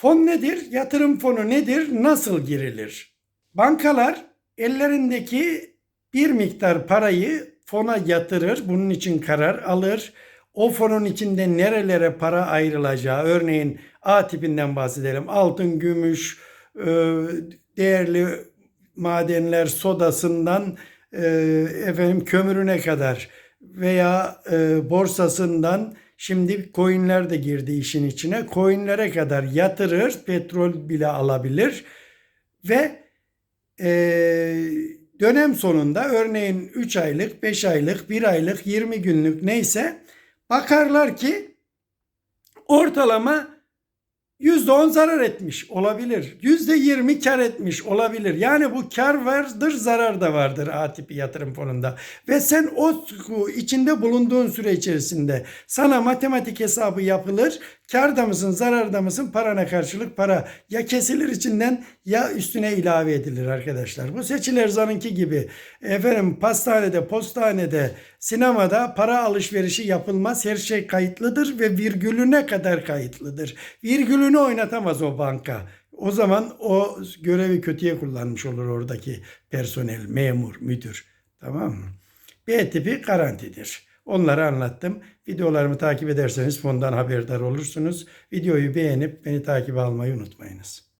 Fon nedir? Yatırım fonu nedir? Nasıl girilir? Bankalar ellerindeki bir miktar parayı fona yatırır. Bunun için karar alır. O fonun içinde nerelere para ayrılacağı, örneğin A tipinden bahsedelim. Altın, gümüş, e, değerli madenler sodasından e, efendim kömürüne kadar veya e, borsasından şimdi coinler de girdi işin içine. Coinlere kadar yatırır, petrol bile alabilir ve e, dönem sonunda örneğin 3 aylık, 5 aylık, 1 aylık, 20 günlük neyse bakarlar ki ortalama %10 zarar etmiş olabilir. %20 kar etmiş olabilir. Yani bu kar vardır, zarar da vardır A tipi yatırım fonunda. Ve sen o içinde bulunduğun süre içerisinde sana matematik hesabı yapılır. Karda mısın, zararda mısın? Parana karşılık para ya kesilir içinden ya üstüne ilave edilir arkadaşlar. Bu seçil Erzan'ınki gibi efendim pastanede, postanede, sinemada para alışverişi yapılmaz. Her şey kayıtlıdır ve virgülüne kadar kayıtlıdır. Virgülünü oynatamaz o banka. O zaman o görevi kötüye kullanmış olur oradaki personel, memur, müdür. Tamam mı? B tipi garantidir. Onları anlattım. Videolarımı takip ederseniz fondan haberdar olursunuz. Videoyu beğenip beni takip almayı unutmayınız.